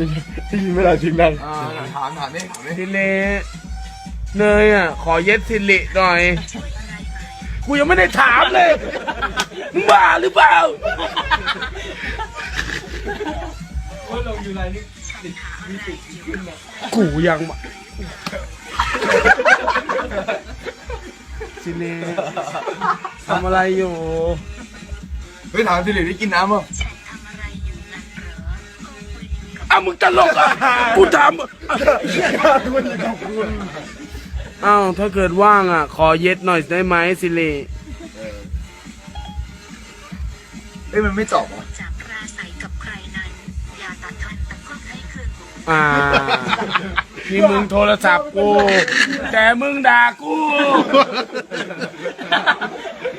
ได้ยินไหมล่ะจริงดังอ่าถามถามนี่ถามนี่สิริเนยอะ ขอเย็ดสิริหน่อย กูยังไม่ได้ถามเลย มึงบ้าหรือเปล่า กูยังมาสิริทำอะไรอยู่ เฮ้ยถามสิริได้กินน้ำมั้ง อ้าวมึงตลกอะกูถามอ้าวถ้าเกิดว่างอะ ขอเย็ดหน่อยได้ไหมสิริเอ้ยมันไม่ตอบเหรอจะปราศัยกับใครนั้น อย่าตัดทันตะก้นให้คืนหูอ่านี่มึงโทรศัพท์กู แต่มึงด่ากู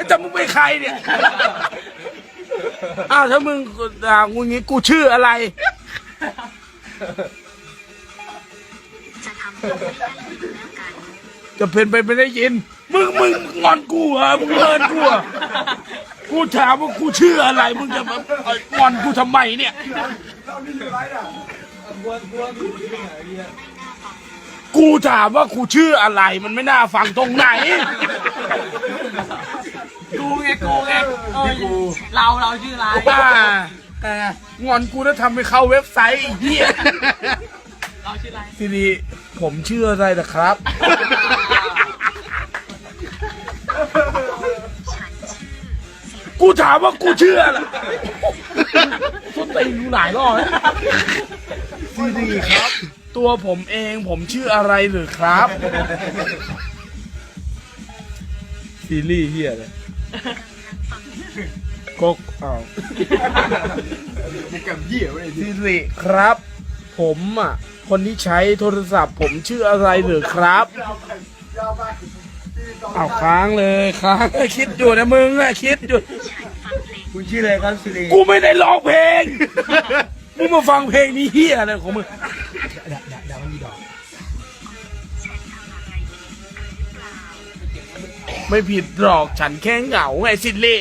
จะมึงเป็นใครเนี่ยอ้าวถ้ามึงด่ากูงี้กูชื่ออะไร จะทำให้ไม่ได้ยินแล้วกัน จะเป็นไปไม่ได้ยิน มึงมึงงอนกูเหรอมึงเมินกูเหรอกูถามว่ากูชื่ออะไร มึงจะมาเอางอนกูทำไมเนี่ยกูถามว่ากูชื่ออะไรมันไม่น่าฟังตรงไหน กูไงกูไงเออเราเราชื่ออะไรบ้า แต่งอนกูแล้วทำไปเข้าเว็บไซต์ไอ้เหี้ยเราชื่ออะไรทีนี้ผมชื่ออะไรนะครับ กูถามว่ากูชื่ออะไรส้นตีนกูหลายรอบแล้วซีดีครับ ตัวผมเองผมชื่ออะไรหรือครับ ซีรีส์เฮียเลย กกอ้าวมึงกับเหี้ยไว้ดิสิริครับ ผมอะ คนที่ใช้โทรศัพท์ผมชื่ออะไรหรือครับเอาค้างเลยค้างคิดอยู่นะมึงอะคิดอยู่ คุณชื่ออะไรครับสิริกูไม่ได้ร้องเพลง มึงมาฟังเพลงนี้เฮียอะไรของมึงไม่ผิดหรอกฉันแค่เหงาไงสิริ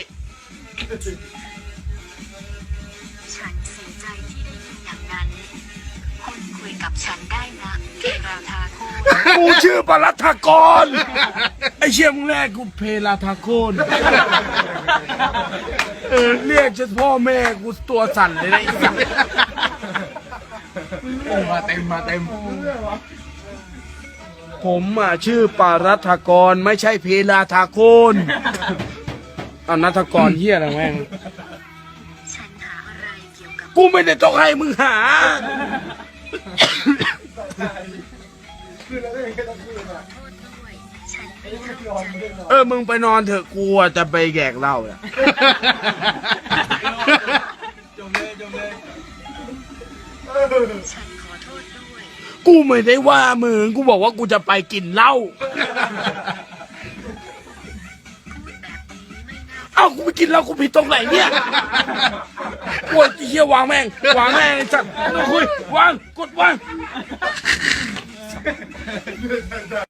ฉันเสียใจที่ได้ยินอย่างนั้น คุณคุยกับฉันได้นะเกราทาโคกูชื่อปรัฐกร ไอเชี่ยมึงแรกกูเพลาทาโคนเออเรียกฉันพ่อแม่กูตัวสั่นเลยนะไอ้สัสโอ้มาเต็มมาเต็ม ผมอะชื่อปารัฐกรไม่ใช่เพลาทาโคน เอานัทกรเฮียอะไรแม่งฉันหาอะไรเกี่ยวกับกูไม่ได้ต้องให้มึงหา โทษด้วยฉันไม่เข้าใจเออ มึงไปนอนเถอะกูอะจะไปแกกเหล้าอะจมเลยจมเลยฉันขอโทษด้วย กูไม่ได้ว่ามึง กูบอกว่ากูจะไปกินเหล้า ไม่น่าเอ้ากูไปกินแล้วกูผิดตรงไหนเนี่ยโอ้ยเฮียวางแม่งวางแม่งไอ้สัตว์ไม่ต้องคุยวางกดวาง